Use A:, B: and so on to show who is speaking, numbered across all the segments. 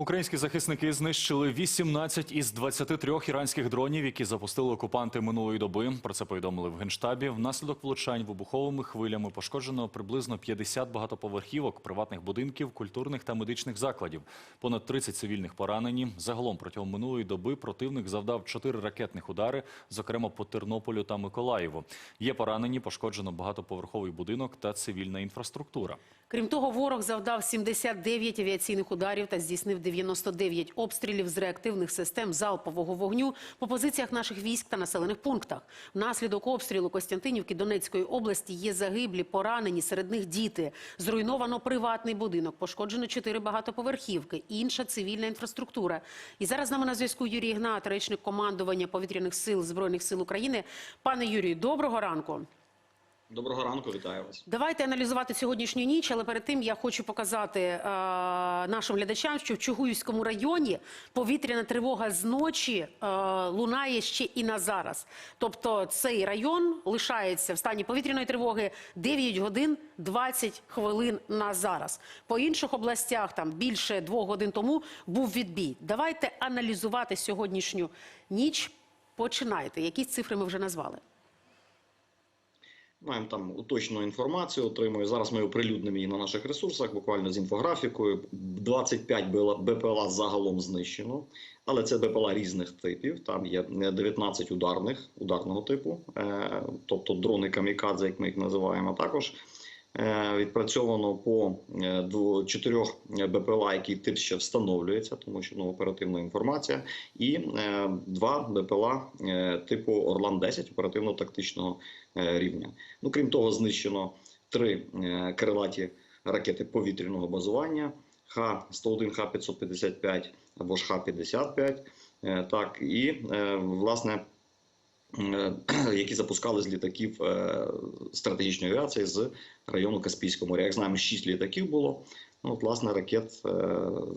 A: Українські захисники знищили 18 із 23 іранських дронів, які запустили окупанти минулої доби. Про це повідомили в генштабі. Внаслідок влучань вибуховими хвилями пошкоджено приблизно 50 багатоповерхівок, приватних будинків, культурних та медичних закладів. Понад 30 цивільних поранені. Загалом протягом минулої доби противник завдав 4 ракетних удари, зокрема по Тернополю та Миколаєву. Є поранені, пошкоджено багатоповерховий будинок та цивільна інфраструктура.
B: Крім того, ворог завдав 79 авіаційних ударів та здійснив 99 обстрілів з реактивних систем залпового вогню по позиціях наших військ та населених пунктах. Внаслідок обстрілу Костянтинівки Донецької області є загиблі, поранені, серед них діти. Зруйновано приватний будинок, пошкоджено чотири багатоповерхівки, інша цивільна інфраструктура. І зараз з нами на зв'язку Юрій Ігнат, речник командування повітряних сил Збройних сил України. Пане Юрію, доброго ранку.
C: Доброго ранку, вітаю вас.
B: Давайте аналізувати сьогоднішню ніч, але перед тим я хочу показати е, нашим глядачам, що в Чугуївському районі повітряна тривога з ночі е, лунає ще і на зараз. Тобто цей район лишається в стані повітряної тривоги 9 годин 20 хвилин на зараз. По інших областях там більше двох годин тому був відбій. Давайте аналізувати сьогоднішню ніч. Починайте. Які цифри ми вже назвали?
C: Маємо там уточну інформацію. отримує. зараз. Ми оприлюднимо її на наших ресурсах, буквально з інфографікою. 25 БПЛА загалом знищено, але це БПЛА різних типів. Там є 19 ударних ударного типу, е, тобто дрони камікадзе, як ми їх називаємо. Також е, відпрацьовано по е, чотирьох БПЛА, який тип ще встановлюється, тому що ну, оперативна інформація, і е, два БПЛА е, типу Орлан 10 оперативно-тактичного е, рівня. Ну крім того, знищено три е, крилаті ракети повітряного базування Х-101, Х-555 або ж Х-55. Е, Так, і е, власне. Е, Які запускали з літаків е, стратегічної авіації з району Каспійського моря. Як знаємо, шість літаків було. Ну, от, власне, ракет е,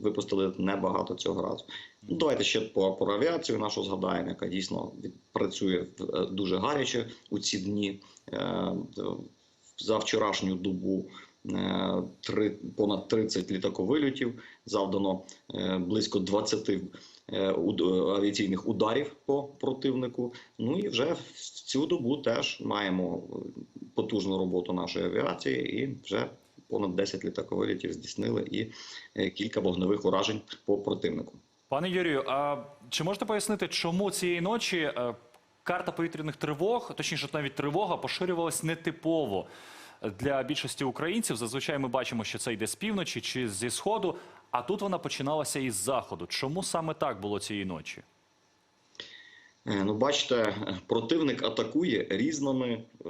C: випустили небагато цього разу. Ну, давайте ще по, про авіацію нашу згадаємо, яка дійсно працює дуже гаряче у ці дні. За вчорашню добу три, понад 30 літаковильотів, завдано близько 20 е, уд- авіаційних ударів по противнику. Ну і вже в цю добу теж маємо е, потужну роботу нашої авіації і вже понад 10 літаковилітів здійснили і е, кілька вогневих уражень по противнику.
A: Пане Юрію, а чи можете пояснити, чому цієї ночі е, карта повітряних тривог, точніше, навіть тривога, поширювалась нетипово для більшості українців? Зазвичай ми бачимо, що це йде з півночі чи зі сходу, а тут вона починалася із заходу. Чому саме так було цієї ночі?
C: Е, Ну, бачите, противник атакує різними е,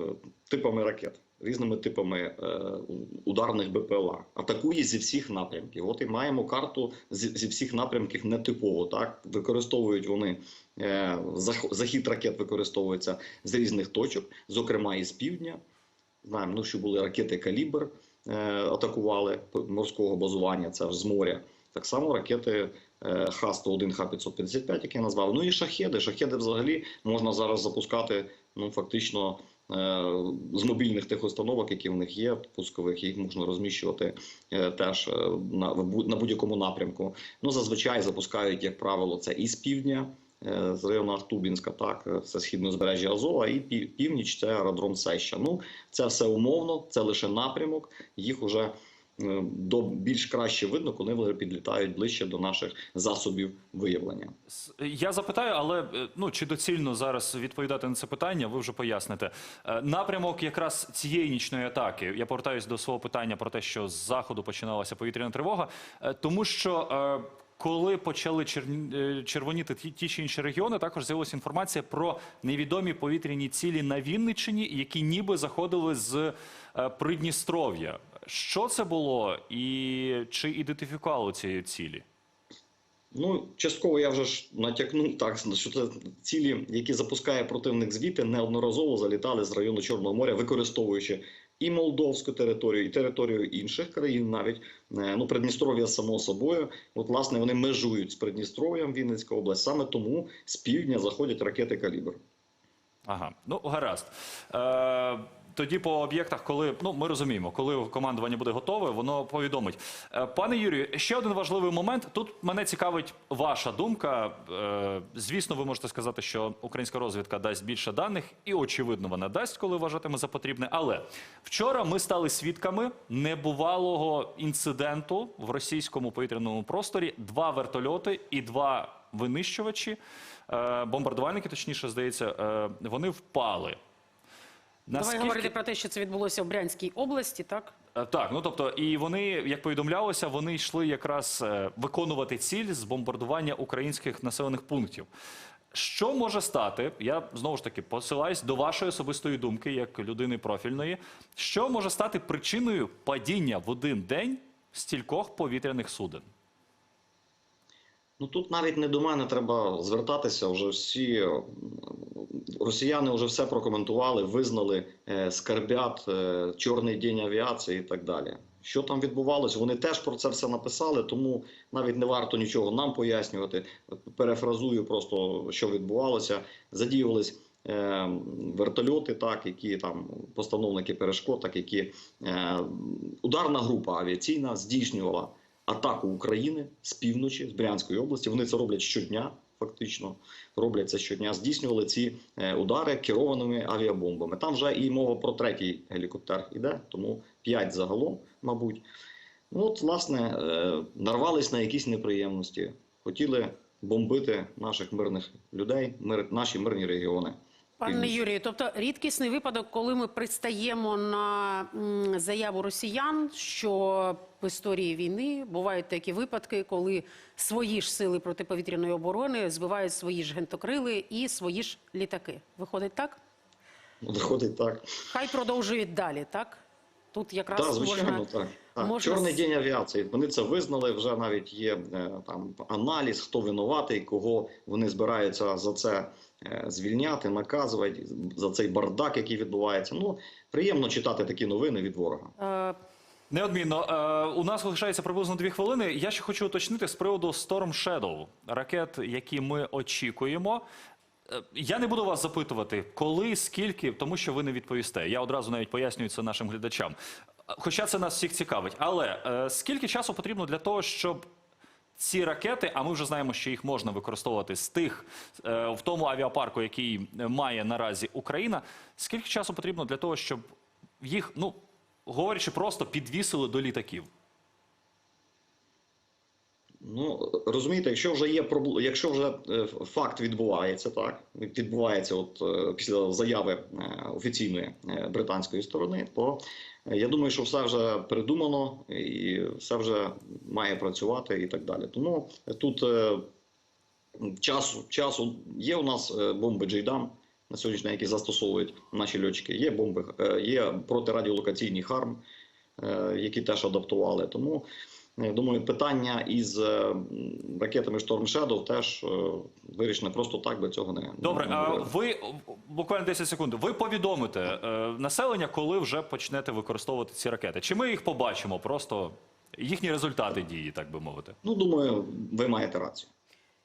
C: типами ракет, різними типами е, ударних БПЛА. Атакує зі всіх напрямків. От і маємо карту зі, всіх напрямків нетипово. Так використовують вони зах- захід ракет використовується з різних точок, зокрема і з півдня. Знаємо, ну, що були ракети Калібр, атакували морського базування, це з моря. Так само ракети е, Х-101, Х-555, які я назвав. Ну і шахеди. Шахеди взагалі можна зараз запускати ну, фактично е, з мобільних тих установок, які в них є, пускових, їх можна розміщувати е, теж е, на, будь-якому напрямку. Ну, зазвичай запускають, як правило, це і з півдня, е, з району Ахтубінська, так, е, це східне узбережжя Азова, і пі- північ це аеродром Сеща. Ну, це все умовно, це лише напрямок. Їх уже е, до більш краще видно, коли вони підлітають ближче до наших засобів виявлення.
A: Я запитаю, але ну чи доцільно зараз відповідати на це питання? Ви вже поясните. Напрямок якраз цієї нічної атаки. Я повертаюся до свого питання про те, що з заходу починалася повітряна тривога, тому що. Коли почали е, червоніти ті, чи інші регіони, також з'явилася інформація про невідомі повітряні цілі на Вінниччині, які ніби заходили з е, Придністров'я. Що це було, і чи ідентифікували ці цілі?
C: Ну, частково я вже ж натякнув так, що це цілі, які запускає противник звідти, неодноразово залітали з району Чорного моря, використовуючи і молдовську територію, і територію інших країн, навіть Е, ну Придністров'я само собою. От власне вони межують з Придністров'ям Вінницька область. Саме тому з півдня заходять ракети калібр.
A: Ага, ну гаразд. Е, тоді по об'єктах, коли ну ми розуміємо, коли командування буде готове, воно повідомить. Е, Пане Юрію, ще один важливий момент. Тут мене цікавить ваша думка. Е, Звісно, ви можете сказати, що українська розвідка дасть більше даних, і очевидно, вона дасть, коли вважатиме за потрібне. Але вчора ми стали свідками небувалого інциденту в російському повітряному просторі. Два вертольоти і два винищувачі, е, бомбардувальники, точніше, здається, вони впали.
B: Давай говорити про те, що це відбулося в Брянській області, так?
A: Е, Так, ну тобто, і вони, як повідомлялося, вони йшли якраз е, виконувати ціль з бомбардування українських населених пунктів. Що може стати? Я знову ж таки посилаюсь до вашої особистої думки, як людини профільної. Що може стати причиною падіння в один день стількох повітряних суден?
C: Ну тут навіть не до мене треба звертатися. Вже всі росіяни вже все прокоментували, визнали е, скарбят, е, чорний день авіації і так далі. Що там відбувалось? Вони теж про це все написали, тому навіть не варто нічого нам пояснювати. Перефразую просто, що відбувалося. Задіювались е, вертольоти, так які там постановники перешкод, так які ударна група авіаційна здійснювала атаку України з півночі, з Брянської області. Вони це роблять щодня, фактично роблять це щодня. Здійснювали ці е, удари керованими авіабомбами. Там вже і мова про третій гелікоптер іде, тому п'ять загалом, мабуть. Ну, от, власне, е, нарвались на якісь неприємності, хотіли бомбити наших мирних людей, наші мирні регіони.
B: Пане Юрію, тобто рідкісний випадок, коли ми пристаємо на заяву росіян, що в історії війни бувають такі випадки, коли свої ж сили протиповітряної оборони збивають свої ж гентокрили і свої ж літаки. Виходить так?
C: Виходить так.
B: Хай продовжують далі, так? Тут якраз
C: Так, звичайно,
B: можна,
C: так. так.
B: можна
C: Чорний день авіації. Вони це визнали. Вже навіть є е, там аналіз, хто винуватий, кого вони збираються за це звільняти, наказувати за цей бардак, який відбувається. Ну приємно читати такі новини від ворога.
B: Е,
A: Неодмінно. Е, у нас залишається приблизно дві хвилини. Я ще хочу уточнити з приводу Storm Shadow, ракет, які ми очікуємо. Е, Я не буду вас запитувати, коли, скільки, тому що ви не відповісте. Я одразу навіть пояснюю це нашим глядачам. Е, Хоча це нас всіх цікавить. Але е, скільки часу потрібно для того, щоб ці ракети, а ми вже знаємо, що їх можна використовувати з тих е, в тому авіапарку, який має наразі Україна. Скільки часу потрібно для того, щоб їх, ну говорячи просто, підвісили до літаків?
C: Ну розумієте, якщо вже є якщо вже е, факт відбувається, так відбувається, от е, після заяви офіційної британської сторони, то я думаю, що все вже придумано і все вже має працювати і так далі. Тому тут е, часу часу є у нас е, бомби Джейдам на сьогоднішній які застосовують наші льотчики. Є бомби, е, є протирадіолокаційні харм, які теж адаптували. Тому я думаю, питання із ракетами Storm Shadow теж вирішено просто так, би цього не
A: Добре,
C: не
A: а ви буквально 10 секунд. Ви повідомите е, населення, коли вже почнете використовувати ці ракети? Чи ми їх побачимо? Просто їхні результати дії, так би мовити.
C: Ну думаю, ви маєте рацію.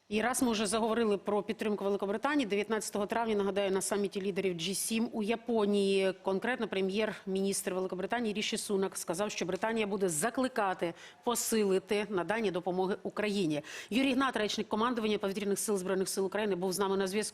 B: І раз ми вже заговорили про підтримку Великобританії, 19 травня, нагадаю, на саміті лідерів G7 у Японії, конкретно прем'єр-міністр Великобританії Ріші Сунак сказав, що Британія буде закликати посилити надання допомоги Україні. Юрій Гнат, речник командування повітряних сил збройних сил України, був з нами на зв'язку.